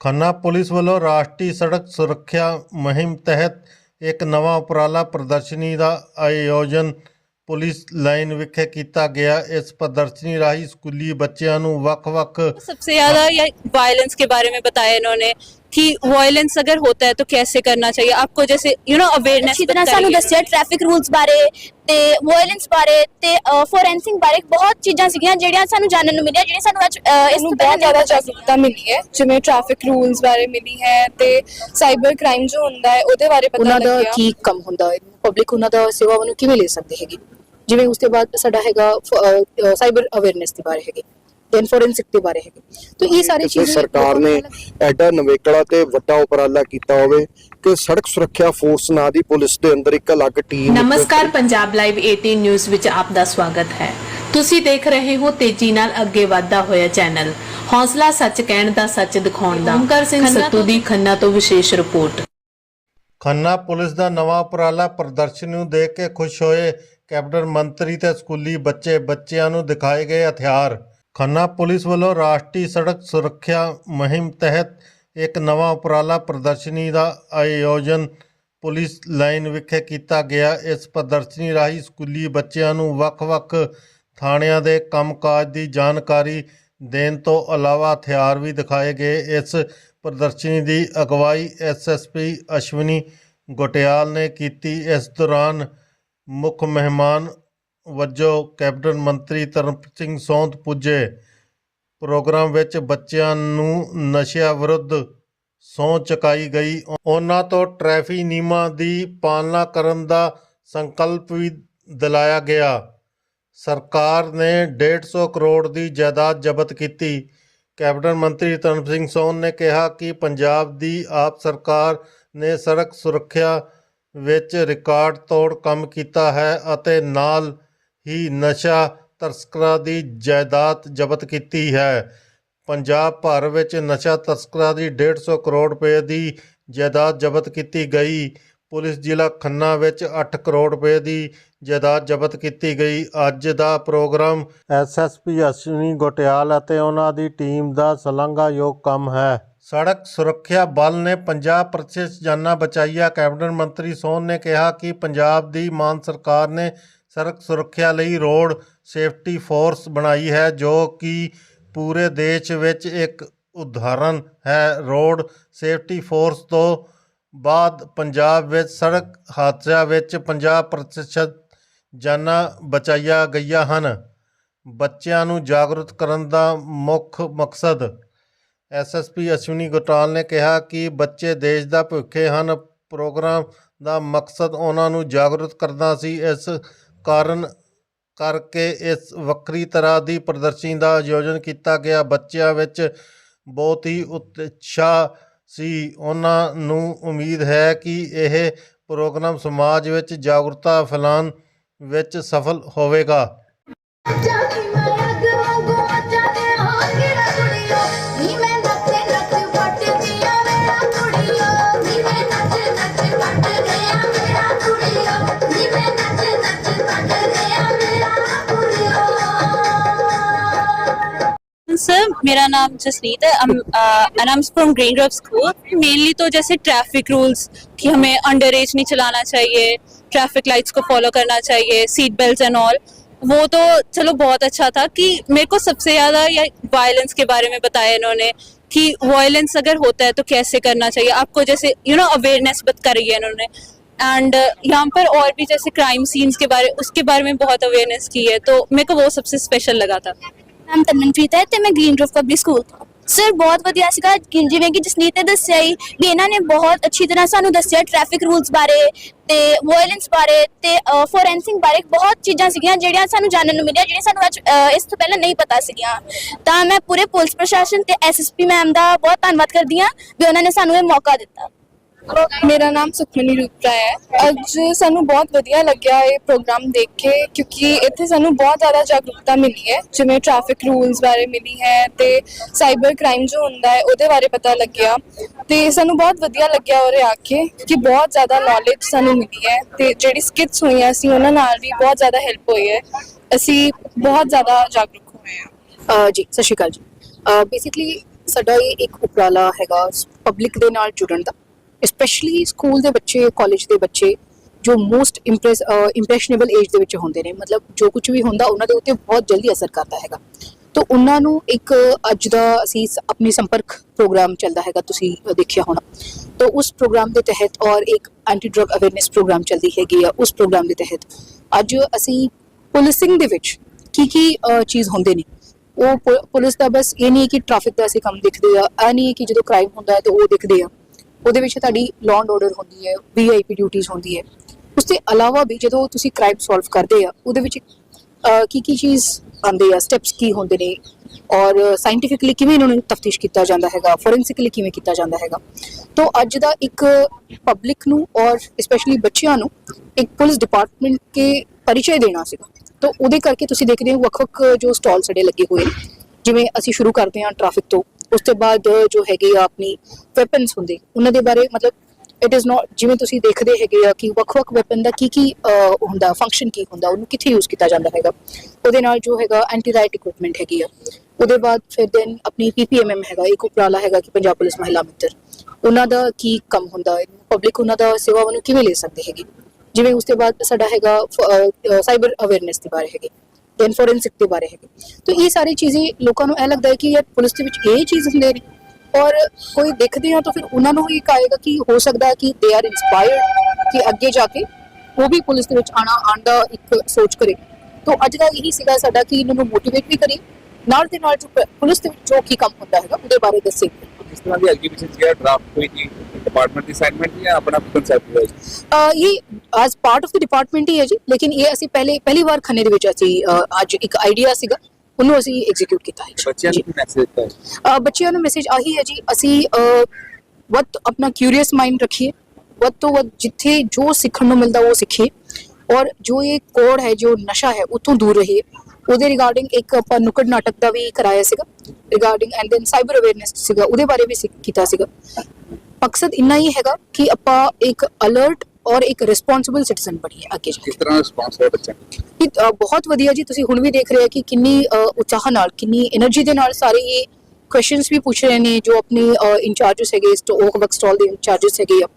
Khanna police ਵੱਲੋਂ ਰਾਸ਼ਟਰੀ ਸੜਕ ਸੁਰੱਖਿਆ ਮੁਹਿੰਮ ਤਹਿਤ ਇੱਕ ਨਵਾਂ ਉਪਰਾਲਾ ਪ੍ਰਦਰਸ਼ਨੀ ਦਾ ਆਯੋਜਨ ਪੁਲਿਸ ਲਾਈਨ ਵਿਖੇ ਕੀਤਾ ਗਿਆ ਇਸ ਪ੍ਰਦਰਸ਼ਨੀ ਰਾਹੀਂ ਸਕੂਲੀ ਬੱਚਿਆਂ ਨੂੰ ਵੱਖ-ਵੱਖ सबसे ज्यादा ये वायलेंस के बारे में बताया इन्होंने कि वायलेंस अगर होता है तो कैसे करना चाहिए आपको जैसे यू नो अवेयरनेस ਅੱਛੀ ਤਰ੍ਹਾਂ ਸਾਨੂੰ ਦੱਸਿਆ ਟ੍ਰੈਫਿਕ ਰੂਲਸ ਬਾਰੇ ਤੇ ਵਾਇਲੈਂਸ ਬਾਰੇ ਤੇ ਫੋਰੈਂਸਿਕ ਬਾਰੇ ਬਹੁਤ ਚੀਜ਼ਾਂ ਸੀਗੀਆਂ ਜਿਹੜੀਆਂ ਸਾਨੂੰ ਜਾਣਨ ਨੂੰ ਮਿਲੀਆਂ ਜਿਹੜੀਆਂ ਸਾਨੂੰ ਅੱਜ ਅ, ਇਸ ਨੂੰ ਤੋਂ ਬਹੁਤ ਪਹਿਲਾਂ ਜ਼ਿਆਦਾ ਨਹੀਂ ਪਤਾ ਸੀ ਜਾਗਰੂਕਤਾ ਮਿਲੀ ਹੈ ਜਿਵੇਂ ਟ੍ਰੈਫਿਕ ਰੂਲਸ ਬਾਰੇ ਮਿਲੀ ਹੈ ਤੇ ਸਾਈਬਰ ਕ੍ਰਾਈਮ ਜੋ ਹੁੰਦਾ ਹੈ ਉਹਦੇ ਬਾਰੇ ਪਤਾ ਉਹਨਾਂ ਦਾ ਲੱਗਿਆ ਕੀ ਕੰਮ ਹੁੰਦਾ ਹੈ ਪਬਲਿਕ ਉਹਨਾਂ ਦਾ ਸੇਵਾਵਾਂ ਨੂੰ ਕਿਵੇਂ ਲੈ ਸਕਦੇ ਹੈਗੇ ਜਿਵੇਂ ਉਸ ਤੋਂ ਬਾਅਦ ਸਾਡਾ ਹੈਗਾ ਸਾਈਬਰ ਅਵੇਅਰਨੈਸ ਦੇ ਬਾਰੇ ਹੈਗੇ ਦੇ ਬਾਰੇ ਹੈਗੇ। ਤਾਂ ਇਹ ਸਾਰੀ ਚੀਜ਼ਾਂ ਸਰਕਾਰ ਨੇ ਐਡਾ ਨਵੇਕਲਾ ਤੇ ਵੱਡਾ ਉਪਰਾਲਾ ਕੀਤਾ ਹੋਵੇ ਕਿ ਸੜਕ ਸੁਰੱਖਿਆ ਫੋਰਸ ਨਾਂ ਦੀ ਪੁਲਿਸ ਦੇ ਅੰਦਰ ਇੱਕ ਅਲੱਗ ਟੀਮ ਨਮਸਕਾਰ ਪੰਜਾਬ ਲਾਈਵ 18 ਨਿਊਜ਼ ਵਿੱਚ ਆਪ ਦਾ ਸਵਾਗਤ ਹੈ। ਤੁਸੀਂ ਦੇਖ ਰਹੇ ਹੋ ਤੇਜ਼ੀ ਨਾਲ ਅੱਗੇ ਵਧਦਾ ਹੋਇਆ ਚੈਨਲ। ਹੌਸਲਾ ਸੱਚ ਕਹਿਣ ਦਾ ਸੱਚ ਦਿਖਾਉਣ ਦਾ। ਓਮਕਾਰ ਸਿੰਘ ਸੱਤੂ ਦੀ ਖੰਨਾ ਤੋਂ ਵਿਸ਼ੇਸ਼ ਰਿਪੋਰਟ। ਖੰਨਾ ਪੁਲਿਸ ਦਾ ਨਵਾਂ ਉਪਰਾਲਾ ਪ੍ਰਦਰਸ਼ਨੀ ਨੂੰ ਦੇਖ ਕੇ ਖੁਸ਼ ਹੋਏ ਕੈਬਨਿਟ ਮੰਤਰੀ ਤੇ ਸਕੂਲੀ ਬੱਚੇ ਬੱਚਿਆਂ ਨੂੰ ਦਿਖਾਏ ਗਏ ਹਥਿਆਰ। ਖੰਨਾ ਪੁਲਿਸ ਵੱਲੋਂ ਰਾਸ਼ਟਰੀ ਸੜਕ ਸੁਰੱਖਿਆ ਮੁਹਿੰਮ ਤਹਿਤ ਇੱਕ ਨਵਾਂ ਉਪਰਾਲਾ ਪ੍ਰਦਰਸ਼ਨੀ ਦਾ ਆਯੋਜਨ ਪੁਲਿਸ ਲਾਈਨ ਵਿਖੇ ਕੀਤਾ ਗਿਆ। ਇਸ ਪ੍ਰਦਰਸ਼ਨੀ ਰਾਹੀਂ ਸਕੂਲੀ ਬੱਚਿਆਂ ਨੂੰ ਵੱਖ-ਵੱਖ ਥਾਣਿਆਂ ਦੇ ਕੰਮਕਾਜ ਦੀ ਜਾਣਕਾਰੀ ਦੇਣ ਤੋਂ ਇਲਾਵਾ ਹਥਿਆਰ ਵੀ ਦਿਖਾਏ ਗਏ। ਇਸ ਪ੍ਰਦਰਸ਼ਨੀ ਦੀ ਅਗਵਾਈ ਐਸਐਸਪੀ ਅਸ਼ਵਨੀ ਗੋਟਿਆਲ ਨੇ ਕੀਤੀ। ਇਸ ਦੌਰਾਨ ਮੁੱਖ ਮਹਿਮਾਨ ਵਜੋਂ ਕੈਬਨਿਟ ਮੰਤਰੀ ਤਰਨਪ ਸਿੰਘ ਸੌਂਦ ਪੁੱਜੇ। ਪ੍ਰੋਗਰਾਮ ਵਿੱਚ ਬੱਚਿਆਂ ਨੂੰ ਨਸ਼ਿਆਂ ਵਿਰੁੱਧ ਸਹੁੰ ਚੁਕਾਈ ਗਈ। ਉਹਨਾਂ ਤੋਂ ਟ੍ਰੈਫਿਕ ਨਿਯਮਾਂ ਦੀ ਪਾਲਣਾ ਕਰਨ ਦਾ ਸੰਕਲਪ ਵੀ ਦਿਲਾਇਆ ਗਿਆ। ਸਰਕਾਰ ਨੇ 150 ਕਰੋੜ ਦੀ ਜਾਇਦਾਦ ਜ਼ਬਤ ਕੀਤੀ। ਕੈਬਨਿਟ ਮੰਤਰੀ ਤਰਨਪ ਸਿੰਘ ਸੋਨ ਨੇ ਕਿਹਾ ਕਿ ਪੰਜਾਬ ਦੀ ਆਪ ਸਰਕਾਰ ਨੇ ਸੜਕ ਸੁਰੱਖਿਆ ਵਿੱਚ ਰਿਕਾਰਡ ਤੋੜ ਕੰਮ ਕੀਤਾ ਹੈ ਅਤੇ ਨਾਲ ਹੀ ਨਸ਼ਾ ਤਸਕਰਾਂ ਦੀ ਜਾਇਦਾਦ ਜ਼ਬਤ ਕੀਤੀ ਹੈ। ਪੰਜਾਬ ਭਰ ਵਿੱਚ ਨਸ਼ਾ ਤਸਕਰਾਂ ਦੀ 150 ਕਰੋੜ ਰੁਪਏ ਦੀ ਜਾਇਦਾਦ ਜ਼ਬਤ ਕੀਤੀ ਗਈ। ਪੁਲਿਸ ਜ਼ਿਲ੍ਹਾ ਖੰਨਾ ਵਿੱਚ 8 ਕਰੋੜ ਰੁਪਏ ਦੀ ਜਾਇਦਾਦ ਜ਼ਬਤ ਕੀਤੀ ਗਈ। ਅੱਜ ਦਾ ਪ੍ਰੋਗਰਾਮ ਐਸਐਸਪੀ ਅਸ਼ਵਨੀ ਗੋਟਿਆਲ ਅਤੇ ਉਹਨਾਂ ਦੀ ਟੀਮ ਦਾ ਸ਼ਲਾਘਾਯੋਗ ਕੰਮ ਹੈ। ਸੜਕ ਸੁਰੱਖਿਆ ਬਲ ਨੇ 50% ਜਾਨਾਂ ਬਚਾਈਆਂ। ਕੈਬਨਿਟ ਮੰਤਰੀ ਸੋਨ ਨੇ ਕਿਹਾ ਕਿ ਪੰਜਾਬ ਦੀ ਮਾਨ ਸਰਕਾਰ ਨੇ ਸੜਕ ਸੁਰੱਖਿਆ ਲਈ ਰੋਡ ਸੇਫਟੀ ਫੋਰਸ ਬਣਾਈ ਹੈ, ਜੋ ਕਿ ਪੂਰੇ ਦੇਸ਼ ਵਿੱਚ ਇੱਕ ਉਦਾਹਰਨ ਹੈ। ਰੋਡ ਸੇਫਟੀ ਫੋਰਸ ਤੋਂ ਬਾਅਦ ਪੰਜਾਬ ਵਿੱਚ ਸੜਕ ਹਾਦਸਿਆਂ ਵਿੱਚ 50% ਜਾਨਾਂ ਬਚਾਈਆਂ ਗਈਆਂ ਹਨ। ਬੱਚਿਆਂ ਨੂੰ ਜਾਗਰੂਕ ਕਰਨ ਦਾ ਮੁੱਖ ਮਕਸਦ। ਐਸਐਸਪੀ ਅਸ਼ਵਨੀ ਗੋਟਾਲ ਨੇ ਕਿਹਾ ਕਿ ਬੱਚੇ ਦੇਸ਼ ਦਾ ਭਵਿੱਖ ਹਨ। ਪ੍ਰੋਗਰਾਮ ਦਾ ਮਕਸਦ ਉਹਨਾਂ ਨੂੰ ਜਾਗਰੂਕ ਕਰਨਾ ਸੀ। ਇਸ ਕਾਰਨ ਕਰਕੇ ਇਸ ਵੱਖਰੀ ਤਰ੍ਹਾਂ ਦੀ ਪ੍ਰਦਰਸ਼ਨੀ ਦਾ ਆਯੋਜਨ ਕੀਤਾ ਗਿਆ। ਬੱਚਿਆਂ ਵਿੱਚ ਬਹੁਤ ਹੀ ਉਤਸ਼ਾਹ ਸੀ। ਉਹਨਾਂ ਨੂੰ ਉਮੀਦ ਹੈ ਕਿ ਇਹ ਪ੍ਰੋਗਰਾਮ ਸਮਾਜ ਵਿੱਚ ਜਾਗਰੂਕਤਾ ਫੈਲਾਉਣ ਵਿੱਚ ਸਫਲ ਹੋਵੇਗਾ। मेरा नाम जसनीत है। And I from green grove school mainly तो जैसे ट्रैफ़िक रूल्स कि हमें अंडर एज नहीं चलाना चाहिए ट्रैफ़िक लाइट्स को फॉलो करना चाहिए सीट बेल्ट एंड ऑल वो तो चलो बहुत अच्छा था कि मेरे को सबसे ज़्यादा ये वायलेंस के बारे में बताया इन्होंने कि वायलेंस अगर होता है तो कैसे करना चाहिए। आपको जैसे यू नो अवेयरनेस करी है इन्होंने। एंड यहाँ पर और भी जैसे क्राइम सीन्स के बारे, उसके बारे में बहुत अवेयरनेस की है तो मेरे को वो सबसे स्पेशल लगा था। ਨਾਮ ਤਨਮਨਪ੍ਰੀਤ ਹੈ ਤੇ ਮੈਂ ਗ੍ਰੀਨ ਗ੍ਰੋਵ ਪਬਲਿਕ ਸਕੂਲ ਤੋਂ। ਸਰ ਬਹੁਤ ਵਧੀਆ ਸੀਗਾ। ਕਿ ਜਿਵੇਂ ਕਿ ਜਸਨੀਤ ਨੇ ਦੱਸਿਆ ਹੀ ਵੀ ਇਹਨਾਂ ਨੇ ਬਹੁਤ ਅੱਛੀ ਤਰ੍ਹਾਂ ਸਾਨੂੰ ਦੱਸਿਆ ਟ੍ਰੈਫਿਕ ਰੂਲਸ ਬਾਰੇ ਤੇ ਵਾਇਲੈਂਸ ਬਾਰੇ ਤੇ ਫੋਰੈਂਸਿਕ ਬਾਰੇ ਬਹੁਤ ਚੀਜ਼ਾਂ ਸੀਗੀਆਂ ਜਿਹੜੀਆਂ ਸਾਨੂੰ ਜਾਣਨ ਨੂੰ ਮਿਲੀਆਂ ਜਿਹੜੀਆਂ ਸਾਨੂੰ ਅੱਜ ਅ, ਇਸ ਤੋਂ ਪਹਿਲਾਂ ਨਹੀਂ ਪਤਾ ਸੀਗੀਆਂ। ਤਾਂ ਮੈਂ ਪੂਰੇ ਪੁਲਿਸ ਪ੍ਰਸ਼ਾਸਨ ਤੇ ਐਸਐਸਪੀ ਮੈਮ ਦਾ ਬਹੁਤ ਧੰਨਵਾਦ ਕਰਦੀ ਹਾਂ ਵੀ ਉਹਨਾਂ ਨੇ ਸਾਨੂੰ ਇਹ ਮੌਕਾ ਦਿੱਤਾ। ਮੇਰਾ ਨਾਮ ਸੁਖਮਨੀ ਰੂਪਰਾ ਹੈ। ਅੱਜ ਸਾਨੂੰ ਬਹੁਤ ਵਧੀਆ ਲੱਗਿਆ ਇਹ ਪ੍ਰੋਗਰਾਮ ਦੇਖ ਕੇ, ਕਿਉਂਕਿ ਇੱਥੇ ਸਾਨੂੰ ਬਹੁਤ ਜ਼ਿਆਦਾ ਜਾਗਰੂਕਤਾ ਮਿਲੀ ਹੈ। ਜਿਵੇਂ ਟ੍ਰੈਫਿਕ ਰੂਲਸ ਬਾਰੇ ਮਿਲੀ ਹੈ ਤੇ ਸਾਈਬਰ ਕ੍ਰਾਈਮ ਜੋ ਹੁੰਦਾ ਹੈ, ਉਹਦੇ ਬਾਰੇ ਪਤਾ ਲੱਗਿਆ। ਤੇ ਸਾਨੂੰ ਬਹੁਤ ਵਧੀਆ ਲੱਗਿਆ ਉਰੇ ਆ ਕੇ ਕਿ ਬਹੁਤ ਜ਼ਿਆਦਾ ਨੌਲੇਜ ਸਾਨੂੰ ਮਿਲੀ ਹੈ ਤੇ ਜਿਹੜੀ ਸਕਿੱਟਸ ਹੋਈਆਂ ਸੀ, ਉਹਨਾਂ ਨਾਲ ਵੀ ਬਹੁਤ ਜ਼ਿਆਦਾ ਹੈਲਪ ਹੋਈ ਹੈ। ਅਸੀਂ ਬਹੁਤ ਜ਼ਿਆਦਾ ਜਾਗਰੂਕ ਹੋਏ ਹਾਂ। ਜੀ, ਸਤਿ ਸ਼੍ਰੀ ਅਕਾਲ ਜੀ। ਬੇਸਿਕਲੀ ਸਾਡਾ ਇਹ ਇੱਕ ਉਪਰਾਲਾ ਹੈਗਾ ਪਬਲਿਕ ਦੇ ਨਾਲ ਜੁੜਨ ਦਾ। ਸਪੈਸ਼ਲੀ ਸਕੂਲ ਦੇ ਬੱਚੇ ਕਾਲਜ ਦੇ ਬੱਚੇ ਜੋ ਮੋਸਟ ਇੰਪ੍ਰੈਸ ਇੰਪ੍ਰੈਸ਼ਨੇਬਲ ਏਜ ਦੇ ਵਿੱਚ ਹੁੰਦੇ ਨੇ, ਮਤਲਬ ਜੋ ਕੁਝ ਵੀ ਹੁੰਦਾ ਉਹਨਾਂ ਦੇ ਉੱਤੇ ਬਹੁਤ ਜਲਦੀ ਅਸਰ ਕਰਦਾ ਹੈਗਾ। ਤਾਂ ਉਹਨਾਂ ਨੂੰ ਇੱਕ ਅੱਜ ਦਾ ਅਸੀਂ ਸ- ਆਪਣੀ ਸੰਪਰਕ ਪ੍ਰੋਗਰਾਮ ਚੱਲਦਾ ਹੈਗਾ, ਤੁਸੀਂ ਦੇਖਿਆ ਹੋਣਾ। ਤਾਂ ਉਸ ਪ੍ਰੋਗਰਾਮ ਦੇ ਤਹਿਤ ਔਰ ਇੱਕ ਐਂਟੀ ਡਰਗ ਅਵੇਅਰਨੈਸ ਪ੍ਰੋਗਰਾਮ ਚੱਲਦੀ ਹੈਗੀ ਆ ਉਸ ਪ੍ਰੋਗਰਾਮ ਦੇ ਤਹਿਤ। ਅੱਜ ਅਸੀਂ ਪੁਲਿਸਿੰਗ ਦੇ ਵਿੱਚ ਕੀ ਕੀ ਚੀਜ਼ ਹੁੰਦੇ ਨੇ, ਉਹ ਪੁਲਿਸ ਦਾ ਬਸ ਇਹ ਨਹੀਂ ਹੈ ਕਿ ਟ੍ਰੈਫਿਕ ਦਾ ਅਸੀਂ ਕੰਮ ਦੇਖਦੇ ਆ, ਇਹ ਨਹੀਂ ਹੈ ਕਿ ਜਦੋਂ ਕ੍ਰਾਈਮ ਹੁੰਦਾ ਹੈ ਤਾਂ ਉਹ ਦੇਖਦੇ ਆ। ਉਹਦੇ ਵਿੱਚ ਤੁਹਾਡੀ ਲਾਅ ਐਂਡ ਆਰਡਰ ਹੁੰਦੀ ਹੈ ਵੀਆਈਪੀ ਡਿਊਟੀਆਂ ਹੁੰਦੀ ਹੈ। ਉਸ ਤੋਂ ਇਲਾਵਾ ਵੀ ਜਦੋਂ ਤੁਸੀਂ ਕ੍ਰਾਈਮ ਸੋਲਵ ਕਰਦੇ ਆ, ਉਹਦੇ ਵਿੱਚ ਕੀ ਕੀ ਚੀਜ਼ ਆਉਂਦੇ ਆ? ਸਟੈਪਸ ਕੀ ਹੁੰਦੇ ਨੇ? ਔਰ ਸਾਇੰਟੀਫਿਕਲੀ ਕਿਵੇਂ ਇਹਨਾਂ ਨੂੰ ਤਫਤੀਸ਼ ਕੀਤਾ ਜਾਂਦਾ ਹੈਗਾ? ਫੋਰੈਂਸਿਕਲੀ ਕਿਵੇਂ ਕੀਤਾ ਜਾਂਦਾ ਹੈਗਾ? ਤੋਂ ਅੱਜ ਦਾ ਇੱਕ ਪਬਲਿਕ ਨੂੰ ਔਰ ਸਪੈਸ਼ਲੀ ਬੱਚਿਆਂ ਨੂੰ ਇੱਕ ਪੁਲਿਸ ਡਿਪਾਰਟਮੈਂਟ ਕੇ ਪਰਿਚੈ ਦੇਣਾ ਸੀਗਾ। ਤੋਂ ਉਹਦੇ ਕਰਕੇ ਤੁਸੀਂ ਦੇਖਦੇ ਹੋ ਵੱਖ-ਵੱਖ ਜੋ ਸਟਾਲ ਸਾਡੇ ਲੱਗੇ ਹੋਏ ਜਿਵੇਂ ਅਸੀਂ ਸ਼ੁਰੂ ਕਰਦੇ ਹਾਂ ਟ੍ਰੈਫਿਕ ਤੋਂ। ਉਸ ਤੋਂ ਬਾਅਦ ਜੋ ਹੈਗੇ ਆ ਆਪਣੀ ਵੈਪਨਸ ਹੁੰਦੇ, ਉਹਨਾਂ ਦੇ ਬਾਰੇ ਮਤਲਬ ਇਟ ਇਜ਼ ਨਾਟ ਜਿਵੇਂ ਤੁਸੀਂ ਦੇਖਦੇ ਹੈਗੇ ਆ ਕਿ ਵੱਖ-ਵੱਖ ਵੈਪਨ ਦਾ ਕੀ ਕੀ ਹੁੰਦਾ ਫੰਕਸ਼ਨ ਕੀ ਹੁੰਦਾ, ਉਹਨੂੰ ਕਿੱਥੇ ਯੂਜ਼ ਕੀਤਾ ਜਾਂਦਾ ਹੈਗਾ। ਉਹਦੇ ਨਾਲ ਜੋ ਹੈਗਾ ਐਂਟੀ ਰਾਈਟ ਇਕਵਿਪਮੈਂਟ ਹੈਗੀ ਆ। ਉਹਦੇ ਬਾਅਦ ਫਿਰ ਦੈਨ ਆਪਣੀ ਪੀਪੀਐਮਐਮ ਹੈਗਾ, ਇੱਕ ਉਪਰਾਲਾ ਹੈਗਾ ਕਿ ਪੰਜਾਬ ਪੁਲਿਸ ਮਹਿਲਾ ਮਿੱਤਰ। ਉਹਨਾਂ ਦਾ ਕੀ ਕੰਮ ਹੁੰਦਾ ਹੈ ਪਬਲਿਕ ਉਹਨਾਂ ਦਾ ਸੇਵਾਵਾਂ ਨੂੰ ਕਿਵੇਂ ਲੈ ਸਕਦੇ ਹੈਗੇ? ਜਿਵੇਂ ਉਸ ਤੋਂ ਬਾਅਦ ਸਾਡਾ ਹੈਗਾ ਸਾਈਬਰ ਅਵੇਅਰਨੈਸ ਦੇ ਬਾਰੇ ਹੈਗੇ। ਦੈਨ ਫੋਰੈਂਸਿਕ ਦੇ ਬਾਰੇ ਹੈਗੇ। ਤਾਂ ਇਹ ਸਾਰੀ ਚੀਜ਼ਾਂ ਲੋਕਾਂ ਨੂੰ ਇਹ ਲੱਗਦਾ ਹੈ ਕਿ ਯਾਰ ਪੁਲਿਸ ਦੇ ਵਿੱਚ ਇਹ ਚੀਜ਼ ਹੁੰਦੇ ਨੇ। ਔਰ ਕੋਈ ਦੇਖਦੇ ਆ ਤਾਂ ਫਿਰ ਉਹਨਾਂ ਨੂੰ ਇਹ ਕਹੇਗਾ ਕਿ ਹੋ ਸਕਦਾ ਹੈ ਕਿ ਦੇ ਆਰ ਇਨਸਪਾਇਰਡ ਕਿ ਅੱਗੇ ਜਾ ਕੇ ਉਹ ਵੀ ਪੁਲਿਸ ਦੇ ਵਿੱਚ ਆਣਾ, ਆਉਣ ਦਾ ਇੱਕ ਸੋਚ ਕਰੇ। ਤਾਂ ਅੱਜ ਦਾ ਇਹੀ ਸੀਗਾ ਸਾਡਾ ਕਿ ਇਹਨਾਂ ਨੂੰ ਮੋਟੀਵੇਟ ਵੀ ਕਰੀਏ। ਨਾਲ ਦੇ ਨਾਲ ਜੋ ਪੁਲਿਸ ਦੇ ਵਿੱਚ ਜੋ ਕੀ ਕੰਮ ਹੁੰਦਾ ਹੈਗਾ, ਉਹਦੇ ਬਾਰੇ ਦੱਸੇ ਇਸ ਤਰ੍ਹਾਂ ਦੀ ਐਗਜ਼ੀਬਿਸ਼ਨ ਸੀਗਾ ਡਰਾਫਟ ਕੋਈ ਜੀ ਡਿਪਾਰਟਮੈਂਟ ਦੀ ਅਸਾਈਨਮੈਂਟ ਜਾਂ ਆਪਣਾ ਕਨਸੈਪਟ ਹੈ ਅਹ ਇਹ as part of the department ਹੀ ਹੈ ਜੀ ਲੇਕਿਨ ਇਹ ਅਸੀਂ ਪਹਿਲੇ ਪਹਿਲੀ ਵਾਰ ਖੰਨੇ ਦੇ ਵਿੱਚ ਅਸੀਂ ਅੱਜ ਇੱਕ ਆਈਡੀਆ ਸੀਗਾ ਉਹਨੂੰ ਅਸੀਂ ਐਗਜ਼ੀਕਿਊਟ ਕੀਤਾ ਹੈ ਜੀ। ਬੱਚਿਆਂ ਜੀ। ਨੂੰ ਮੈਸੇਜ ਦਿੱਤਾ ਹੈ ਅਹ ਬੱਚਿਆਂ ਨੂੰ ਮੈਸੇਜ ਆਹੀ ਹੈ ਜੀ ਅਸੀਂ ਅਹ, ਵੱਧ ਤੋਂ ਆਪਣਾ ਕਿਊਰੀਅਸ ਮਾਈਂਡ ਰੱਖੀਏ ਵੱਧ ਤੋਂ ਵੱਧ ਜਿੱਥੇ ਜੋ ਸਿੱਖਣ ਨੂੰ ਮਿਲਦਾ ਉਹ ਸਿੱਖੀਏ ਔਰ ਜੋ ਇਹ ਕੋੜ ਹੈ ਜੋ ਨਸ਼ਾ ਹੈ ਉਤੋਂ ਦੂਰ ਰਹੇ। ਉਹਦੇ ਰਿਗਾਰਡਿੰਗ ਇੱਕ ਆਪਾਂ ਨੁਕੜ ਨਾਟਕ ਦਾ ਵੀ ਕਰਾਇਆ ਸੀਗਾ। Regarding and then cyber awareness ਸੀਗਾ ਉਹਦੇ ਬਾਰੇ ਵੀ ਕੀਤਾ ਸੀਗਾ। ਮਕਸਦ ਇੰਨਾ ਹੀ ਹੈਗਾ ਕਿ ਆਪਾਂ ਇੱਕ ਅਲਰਟ ਔਰ ਇੱਕ ਰਿਸਪੌਂਸਿਬਲ ਸਿਟੀਜ਼ਨ ਬਣੀਏ ਅੱਗੇ ਜਾ ਕੇ। ਰਿਸਪੌਂਸ ਹੈ ਬੱਚਿਆਂ ਦਾ ਬਹੁਤ ਵਧੀਆ ਜੀ ਤੁਸੀਂ ਹੁਣ ਵੀ ਦੇਖ ਰਹੇ ਹੋ ਕਿ ਕਿੰਨੀ ਉਤਸ਼ਾਹ ਨਾਲ ਕਿੰਨੀ એનર્ਜੀ ਦੇ ਨਾਲ ਸਾਰੇ ਇਹ ਕੁਐਸਚਨਸ ਵੀ ਪੁੱਛ ਰਹੇ ਨੇ ਜੋ ਆਪਣੇ ਇਨਚਾਰਜਸ ਹੈਗੇ ਸਟੋਕ ਵਰਕ ਸਟਾਲ ਦੇ ਇਨਚਾਰਜਸ ਹੈਗੇ ਆ।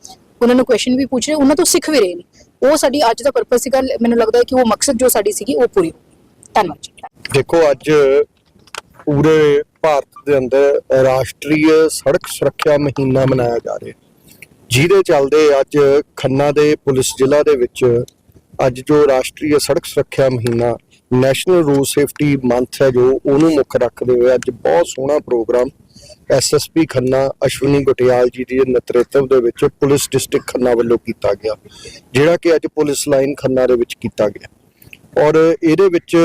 ਉਹਨਾਂ ਨੂੰ ਕੁਐਸਚਨ ਵੀ ਪੁੱਛ ਰਹੇ ਉਹਨਾਂ ਤੋਂ ਸਿੱਖ ਵੀ ਰਹੇ ਨੇ। ਉਹ ਸਾਡੀ ਅੱਜ ਦਾ ਪਰਪਸ ਸੀਗਾ, ਮੈਨੂੰ ਲੱਗਦਾ ਹੈ ਕਿ ਉਹ ਮਕਸਦ ਜੋ ਸਾਡੀ ਸੀਗੀ, ਉਹ ਪੂਰੀ ਹੋਈ ਧੰਨਵਾਦ ਜੀ। ਦੇਖੋ, ਅੱਜ ਪੂਰੇ ਭਾਰਤ ਦੇ ਅੰਦਰ ਰਾਸ਼ਟਰੀ ਸੜਕ ਸੁਰੱਖਿਆ ਮਹੀਨਾ ਮਨਾਇਆ ਜਾ ਰਿਹਾ ਜਿਹਦੇ ਚੱਲਦੇ ਅੱਜ ਖੰਨਾ ਦੇ ਪੁਲਿਸ ਜ਼ਿਲ੍ਹਾ ਦੇ ਵਿੱਚ ਅੱਜ ਜੋ ਰਾਸ਼ਟਰੀ ਸੜਕ ਸੁਰੱਖਿਆ ਮਹੀਨਾ ਨੈਸ਼ਨਲ ਰੋਡ ਸੇਫਟੀ ਮੰਥ ਹੈ ਜੋ ਉਹਨੂੰ ਮੁੱਖ ਰੱਖਦੇ ਹੋਏ ਅੱਜ ਬਹੁਤ ਸੋਹਣਾ ਪ੍ਰੋਗਰਾਮ ਐਸਐਸਪੀ ਖੰਨਾ ਅਸ਼ਵਨੀ ਗੁਟਿਆਲ ਜੀ ਦੇ ਨੇਤਰਤਵ ਦੇ ਵਿੱਚ ਪੁਲਿਸ ਡਿਸਟ੍ਰਿਕਟ ਖੰਨਾ ਵੱਲੋਂ ਕੀਤਾ ਗਿਆ, ਜਿਹੜਾ ਕਿ ਅੱਜ ਪੁਲਿਸ ਲਾਈਨ ਖੰਨਾ ਦੇ ਵਿੱਚ ਕੀਤਾ ਗਿਆ। ਔਰ ਇਹਦੇ ਵਿੱਚ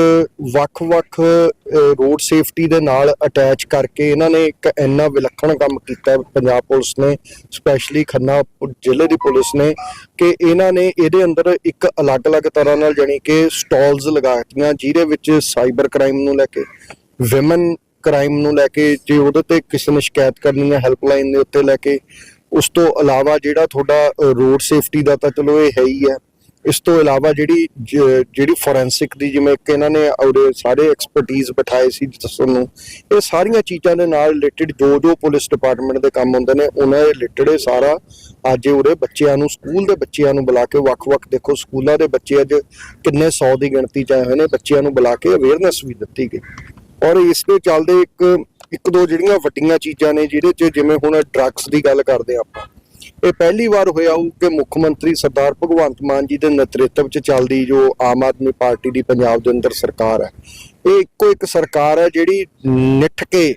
ਵੱਖ-ਵੱਖ ਰੋਡ ਸੇਫਟੀ ਦੇ ਨਾਲ ਅਟੈਚ ਕਰਕੇ ਇਹਨਾਂ ਨੇ ਇੱਕ ਇੰਨਾ ਵਿਲੱਖਣ ਕੰਮ ਕੀਤਾ, ਪੰਜਾਬ ਪੁਲਿਸ ਨੇ, ਸਪੈਸ਼ਲੀ ਖੰਨਾ ਜ਼ਿਲ੍ਹੇ ਦੀ ਪੁਲਿਸ ਨੇ, ਕਿ ਇਹਨਾਂ ਨੇ ਇਹਦੇ ਅੰਦਰ ਇੱਕ ਅਲੱਗ-ਅਲੱਗ ਤਰ੍ਹਾਂ ਨਾਲ ਜਾਣੀ ਕਿ ਸਟਾਲਸ ਲਗਾਤੀਆਂ ਜਿਹਦੇ ਵਿੱਚ ਸਾਈਬਰ ਕ੍ਰਾਈਮ ਨੂੰ ਲੈ ਕੇ, ਵਿਮਨ ਕ੍ਰਾਈਮ ਨੂੰ ਲੈ ਕੇ ਜੇ ਉਹਦੇ ਤੇ ਕਿਸੇ ਨੇ ਸ਼ਿਕਾਇਤ ਕਰਨੀ ਹੈ ਹੈਲਪਲਾਈਨ ਦੇ ਉੱਤੇ ਲੈ ਕੇ, ਉਸ ਤੋਂ ਇਲਾਵਾ ਜਿਹੜਾ ਤੁਹਾਡਾ ਰੋਡ ਸੇਫਟੀ ਦਾ ਤਾਂ ਚਲੋ ਇਹ ਹੈ ਹੀ ਹੈ। ਇਸ ਤੋਂ ਇਲਾਵਾ ਜਿਹੜੀ ਜਿਹੜੀ ਫੋਰੈਂਸਿਕ ਦੀ ਜਿਵੇਂ ਕਿ ਇਹਨਾਂ ਨੇ ਉਹਦੇ ਸਾਰੇ ਐਕਸਪਰਟਿਜ਼ ਬਿਠਾਏ ਸੀ ਦੱਸਣ ਇਹ ਸਾਰੀਆਂ ਚੀਜ਼ਾਂ ਦੇ ਨਾਲ ਰਿਲੇਟਡ ਜੋ ਜੋ ਪੁਲਿਸ ਡਿਪਾਰਟਮੈਂਟ ਦੇ ਕੰਮ ਹੁੰਦੇ ਨੇ, ਉਹਨਾਂ ਦੇ ਰਿਲੇਟਡ ਇਹ ਸਾਰਾ ਅੱਜ ਉਹਦੇ ਬੱਚਿਆਂ ਨੂੰ ਸਕੂਲ ਦੇ ਬੱਚਿਆਂ ਨੂੰ ਬੁਲਾ ਕੇ ਵੱਖ-ਵੱਖ ਦੇਖੋ, ਸਕੂਲਾਂ ਦੇ ਬੱਚੇ ਅੱਜ ਕਿੰਨੇ 100 ਦੀ ਗਿਣਤੀ ਚ ਆਏ ਹੋਏ ਨੇ, ਬੱਚਿਆਂ ਨੂੰ ਬੁਲਾ ਕੇ ਅਵੇਅਰਨੈਸ ਵੀ ਦਿੱਤੀ ਗਈ। ਔਰ ਇਸ ਦੇ ਚੱਲਦੇ ਇੱਕ ਇੱਕ ਦੋ ਜਿਹੜੀਆਂ ਵੱਡੀਆਂ ਚੀਜ਼ਾਂ ਨੇ ਜਿਹਦੇ ਚ ਜਿਵੇਂ ਹੁਣ ਡਰੱਗਸ ਦੀ ਗੱਲ ਕਰਦੇ ਆਪਾਂ। ਇਹ ਪਹਿਲੀ ਵਾਰ ਹੋਇਆ ਹੋਊ ਕਿ ਮੁੱਖ ਮੰਤਰੀ ਸਰਦਾਰ ਭਗਵੰਤ ਮਾਨ ਜੀ ਦੇ ਨੇਤਰਤਵ 'ਚ ਚੱਲਦੀ ਜੋ ਆਮ ਆਦਮੀ ਪਾਰਟੀ ਦੀ ਪੰਜਾਬ ਦੇ ਅੰਦਰ ਸਰਕਾਰ ਹੈ। ਇਹ ਇੱਕੋ ਇੱਕ ਸਰਕਾਰ ਹੈ ਜਿਹੜੀ ਨਿੱਠ ਕੇ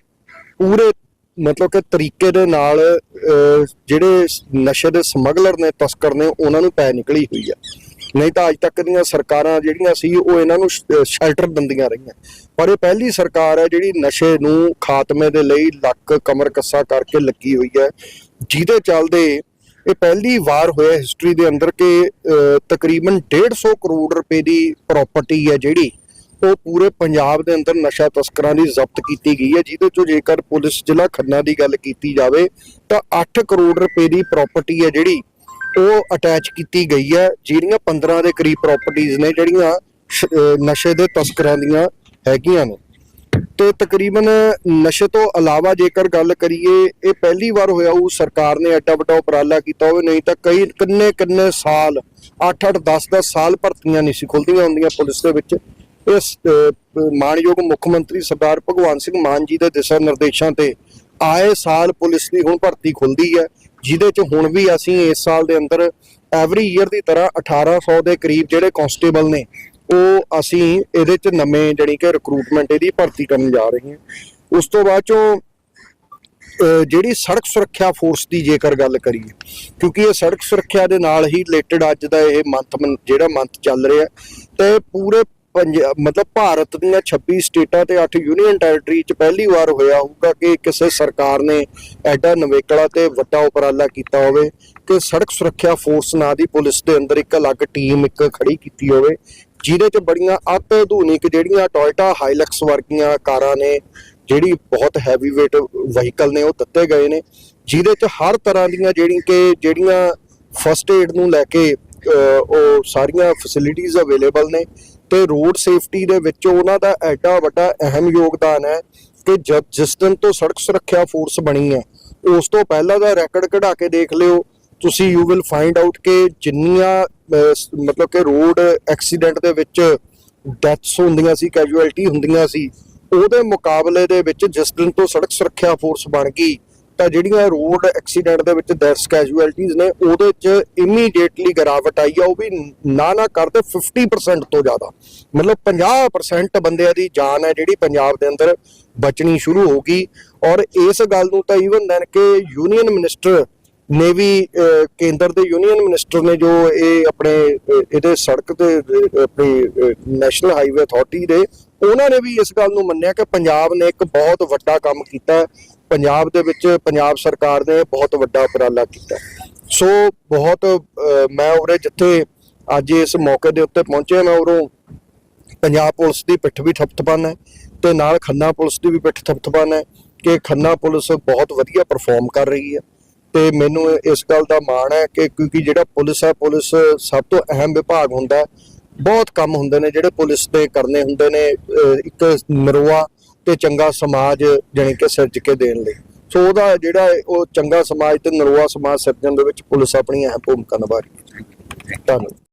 ਪੂਰੇ ਮਤਲਬ ਕਿ ਤਰੀਕੇ ਦੇ ਨਾਲ ਅਹ, ਜਿਹੜੇ ਨਸ਼ੇ ਦੇ ਸਮਗਲਰ ਨੇ ਤਸਕਰ ਨੇ ਉਹਨਾਂ ਨੂੰ ਪੈ ਨਿਕਲੀ ਹੋਈ ਹੈ। ਨਹੀਂ ਤਾਂ ਅੱਜ ਤੱਕ ਦੀਆਂ ਸਰਕਾਰਾਂ ਜਿਹੜੀਆਂ ਸੀ ਉਹ ਇਹਨਾਂ ਨੂੰ ਸ਼ੈਲਟਰ ਦਿੰਦੀਆਂ ਰਹੀਆਂ। ਪਰ ਇਹ ਪਹਿਲੀ ਸਰਕਾਰ ਹੈ ਜਿਹੜੀ ਨਸ਼ੇ ਨੂੰ ਖਾਤਮੇ ਦੇ ਲਈ ਲੱਕ ਕਮਰ ਕੱਸਾ ਕਰਕੇ ਲੱਗੀ ਹੋਈ ਹੈ। ਜਿਹਦੇ ਚੱਲਦੇ ਇਹ ਪਹਿਲੀ ਵਾਰ ਹੋਇਆ ਹਿਸਟਰੀ ਦੇ ਅੰਦਰ ਕਿ ਅਹ, ਤਕਰੀਬਨ 150 ਕਰੋੜ ਰੁਪਏ ਦੀ ਪ੍ਰਾਪਰਟੀ ਹੈ ਜਿਹੜੀ ਉਹ ਪੂਰੇ ਪੰਜਾਬ ਦੇ ਅੰਦਰ ਨਸ਼ਾ ਤਸਕਰਾਂ ਦੀ ਜ਼ਬਤ ਕੀਤੀ ਗਈ ਹੈ। ਜਿਹਦੇ ਚੋਂ ਜੇਕਰ ਪੁਲਿਸ ਜ਼ਿਲ੍ਹਾ ਖੰਨਾ ਦੀ ਗੱਲ ਕੀਤੀ ਜਾਵੇ ਤਾਂ 8 ਕਰੋੜ ਰੁਪਏ ਦੀ ਪ੍ਰਾਪਰਟੀ ਹੈ ਜਿਹੜੀ ਉਹ ਅਟੈਚ ਕੀਤੀ ਗਈ ਹੈ ਜਿਹੜੀਆਂ 15 ਦੇ ਕਰੀਬ ਪ੍ਰਾਪਰਟੀਆਂ ਨੇ ਜਿਹੜੀਆਂ ਨਸ਼ੇ ਦੇ ਤਸਕਰਾਂ ਦੀਆਂ ਹੈਗੀਆਂ ਨੇ। ਤੇ ਤਕਰੀਬਨ ਨਸ਼ੇ ਤੋਂ ਇਲਾਵਾ ਜੇਕਰ ਗੱਲ ਕਰੀਏ ਇਹ ਪਹਿਲੀ ਵਾਰ ਹੋਇਆ ਉਹ ਸਰਕਾਰ ਨੇ ਐਡਾ ਵੱਡਾ ਉਪਰਾਲਾ ਕੀਤਾ ਹੋਵੇ ਨਹੀਂ ਤਾਂ ਕਈ ਕਿੰਨੇ ਕਿੰਨੇ ਸਾਲ 8-8 10-10 ਸਾਲ ਭਰਤੀਆਂ ਨਹੀਂ ਸੀ ਖੁੱਲਦੀਆਂ ਹੁੰਦੀਆਂ ਪੁਲਿਸ ਦੇ ਵਿੱਚ। ਇਸ ਅਹ, ਮਾਣਯੋਗ ਮੁੱਖ ਮੰਤਰੀ ਸਰਦਾਰ ਭਗਵੰਤ ਸਿੰਘ ਮਾਨ ਜੀ ਦੇ ਦਿਸ਼ਾ ਨਿਰਦੇਸ਼ਾਂ ਤੇ ਆਏ ਸਾਲ ਪੁਲਿਸ ਦੀ ਹੁਣ ਭਰਤੀ ਖੁੱਲਦੀ ਹੈ, ਜਿਹਦੇ ਚ ਹੁਣ ਵੀ ਅਸੀਂ ਇਸ ਸਾਲ ਦੇ ਅੰਦਰ ਐਵਰੀ ਈਅਰ ਦੀ ਤਰ੍ਹਾਂ 1800 ਦੇ ਕਰੀਬ ਜਿਹੜੇ ਕਾਂਸਟੇਬਲ ਨੇ, ਉਹ ਅਸੀਂ ਇਹਦੇ ਚ ਨਵੇਂ ਜਿਹੜੀ ਕਿ ਰਿਕਰੂਟਮੈਂਟ ਇਹਦੀ ਭਰਤੀ ਕਰਨ ਜਾ ਰਹੇ ਹਾਂ। ਉਸ ਤੋਂ ਬਾਅਦ ਚੋਂ, ਅਹ, ਜਿਹੜੀ ਸੜਕ ਸੁਰੱਖਿਆ ਫੋਰਸ ਦੀ ਜੇਕਰ ਗੱਲ ਕਰੀਏ, ਕਿਉਂਕਿ ਇਹ ਸੜਕ ਸੁਰੱਖਿਆ ਦੇ ਨਾਲ ਹੀ ਰਿਲੇਟਡ ਅੱਜ ਦਾ ਇਹ ਮੰਥ ਜਿਹੜਾ ਮੰਥ ਚੱਲ ਰਿਹਾ ਤੇ ਪੂਰੇ ਮਤਲਬ ਭਾਰਤ ਦੀਆਂ 26 ਸਟੇਟਾਂ ਤੇ 8 ਯੂਨੀਅਨ ਟੈਰੀਟਰੀ ਚ ਪਹਿਲੀ ਵਾਰ ਹੋਇਆ ਹੋਊਗਾ ਕਿ ਕਿਸੇ ਸਰਕਾਰ ਨੇ ਐਡਾ ਨਵੇਕਲਾ ਤੇ ਵੱਡਾ ਉਪਰਾਲਾ ਕੀਤਾ ਹੋਵੇ ਕਿ ਸੜਕ ਸੁਰੱਖਿਆ ਫੋਰਸ ਨਾਂ ਦੀ ਪੁਲਿਸ ਦੇ ਅੰਦਰ ਇੱਕ ਅਲੱਗ ਟੀਮ ਇੱਕ ਖੜੀ ਕੀਤੀ ਹੋਵੇ ਜਿਹਦੇ ਚ ਬੜੀਆਂ ਆਧੁਨਿਕ ਜਿਹੜੀਆਂ ਟੋਇਟਾ ਹਾਈਲੈਕਸ ਵਰਗੀਆਂ ਕਾਰਾਂ ਨੇ ਜਿਹੜੀ ਬਹੁਤ ਹੈਵੀ weight ਵਹੀਕਲ ਨੇ ਉਹ ਦਿੱਤੇ ਗਏ ਨੇ ਜਿਹਦੇ ਚ ਹਰ ਤਰ੍ਹਾਂ ਦੀਆਂ ਜਿਹੜੀਆਂ ਕਿ ਜਿਹੜੀਆਂ ਫਸਟ ਏਡ ਨੂੰ ਲੈ ਕੇ ਅਹ, ਉਹ ਸਾਰੀਆਂ ਫੈਸਿਲਿਟੀਆਂ ਅਵੇਲੇਬਲ ਨੇ ਤੇ ਰੋਡ ਸੇਫਟੀ ਦੇ ਵਿੱਚ ਉਹਨਾਂ ਦਾ ਐਡਾ ਵੱਡਾ ਅਹਿਮ ਯੋਗਦਾਨ ਹੈ ਕਿ ਜਦ ਜਿਸ ਦਿਨ ਤੋਂ ਸੜਕ ਸੁਰੱਖਿਆ ਫੋਰਸ ਬਣੀ ਹੈ, ਉਸ ਤੋਂ ਪਹਿਲਾਂ ਦਾ ਰੈਕੋਰਡ ਕਢਾ ਕੇ ਦੇਖ ਲਿਓ। ਤੁਸੀਂ ਯੂ ਵਿਲ ਫਾਈਂਡ ਆਊਟ ਕਿ ਜਿੰਨੀਆਂ ਮਤਲਬ ਕਿ ਰੋਡ ਐਕਸੀਡੈਂਟ ਦੇ ਵਿੱਚ ਡੈਥਸ ਹੁੰਦੀਆਂ ਸੀ ਕੈਜੂਅਲਟੀ ਹੁੰਦੀਆਂ ਸੀ, ਉਹਦੇ ਮੁਕਾਬਲੇ ਦੇ ਵਿੱਚ ਜਿਸ ਦਿਨ ਤੋਂ ਸੜਕ ਸੁਰੱਖਿਆ ਫੋਰਸ ਬਣ ਗਈ ਤਾਂ ਜਿਹੜੀਆਂ ਰੋਡ ਐਕਸੀਡੈਂਟ ਦੇ ਵਿੱਚ ਡੈਥਸ ਕੈਜੂਅਲਟੀਜ਼ ਨੇ ਉਹਦੇ 'ਚ ਇਮੀਡੀਏਟਲੀ ਗਿਰਾਵਟ ਆਈ ਆ ਉਹ ਵੀ ਨਾ ਨਾ ਕਰਦੇ 50% ਤੋਂ ਜ਼ਿਆਦਾ। ਮਤਲਬ 50% ਬੰਦਿਆਂ ਦੀ ਜਾਨ ਹੈ ਜਿਹੜੀ ਪੰਜਾਬ ਦੇ ਅੰਦਰ ਬਚਣੀ ਸ਼ੁਰੂ ਹੋ ਗਈ। ਔਰ ਇਸ ਗੱਲ ਨੂੰ ਤਾਂ ਈਵਨ ਦੈਨ ਕਿ ਯੂਨੀਅਨ ਮਿਨਿਸਟਰ ਨੇ ਵੀ ਕੇਂਦਰ ਦੇ ਯੂਨੀਅਨ ਮਿਨਿਸਟਰ ਨੇ ਜੋ ਇਹ ਆਪਣੇ ਇਹਦੇ ਸੜਕ ਤੇ ਅਹ, ਆਪਣੀ ਨੈਸ਼ਨਲ ਹਾਈਵੇ ਅਥਾਰਟੀ ਦੇ ਉਹਨਾਂ ਨੇ ਵੀ ਇਸ ਗੱਲ ਨੂੰ ਮੰਨਿਆ ਕਿ ਪੰਜਾਬ ਨੇ ਇੱਕ ਬਹੁਤ ਵੱਡਾ ਕੰਮ ਕੀਤਾ ਪੰਜਾਬ ਦੇ ਵਿੱਚ ਪੰਜਾਬ ਸਰਕਾਰ ਨੇ ਬਹੁਤ ਵੱਡਾ ਉਪਰਾਲਾ ਕੀਤਾ। ਸੋ ਬਹੁਤ ਮੈਂ ਉਰੇ ਜਿੱਥੇ ਅੱਜ ਇਸ ਮੌਕੇ ਦੇ ਉੱਤੇ ਪਹੁੰਚਿਆ ਮੈਂ ਉਰੋਂ ਪੰਜਾਬ ਪੁਲਿਸ ਦੀ ਪਿੱਠ ਵੀ ਥਪਥਪਾਨ ਹੈ ਤੇ ਨਾਲ ਖੰਨਾ ਪੁਲਿਸ ਦੀ ਵੀ ਪਿੱਠ ਥਪਥਪਾਨ ਹੈ ਕਿ ਖੰਨਾ ਪੁਲਿਸ ਬਹੁਤ ਵਧੀਆ ਪਰਫਾਰਮ ਕਰ ਰਹੀ ਹੈ। ਤੇ ਮੈਨੂੰ ਇਸ ਗੱਲ ਦਾ ਮਾਣ ਹੈ ਕਿ ਕਿਉਂਕਿ ਜਿਹੜਾ ਪੁਲਿਸ ਹੈ, ਪੁਲਿਸ ਸਭ ਤੋਂ ਅਹਿਮ ਵਿਭਾਗ ਹੁੰਦਾ ਬਹੁਤ ਕੰਮ ਹੁੰਦੇ ਨੇ ਜਿਹੜੇ ਪੁਲਿਸ ਦੇ ਕਰਨੇ ਹੁੰਦੇ ਨੇ ਇੱਕ ਨਰੋਆ ਤੇ ਚੰਗਾ ਸਮਾਜ ਜਾਣੀ ਕਿ ਸਿਰਜ ਕੇ ਦੇਣ ਲਈ। ਸੋ ਉਹਦਾ ਜਿਹੜਾ ਹੈ, ਉਹ ਚੰਗਾ ਸਮਾਜ ਤੇ ਨਰੋਆ ਸਮਾਜ ਸਿਰਜਣ ਦੇ ਵਿੱਚ ਪੁਲਿਸ ਆਪਣੀ ਅਹਿਮ ਭੂਮਿਕਾ ਨਿਭਾ ਰਹੀ ਹੈ। ਧੰਨਵਾਦ।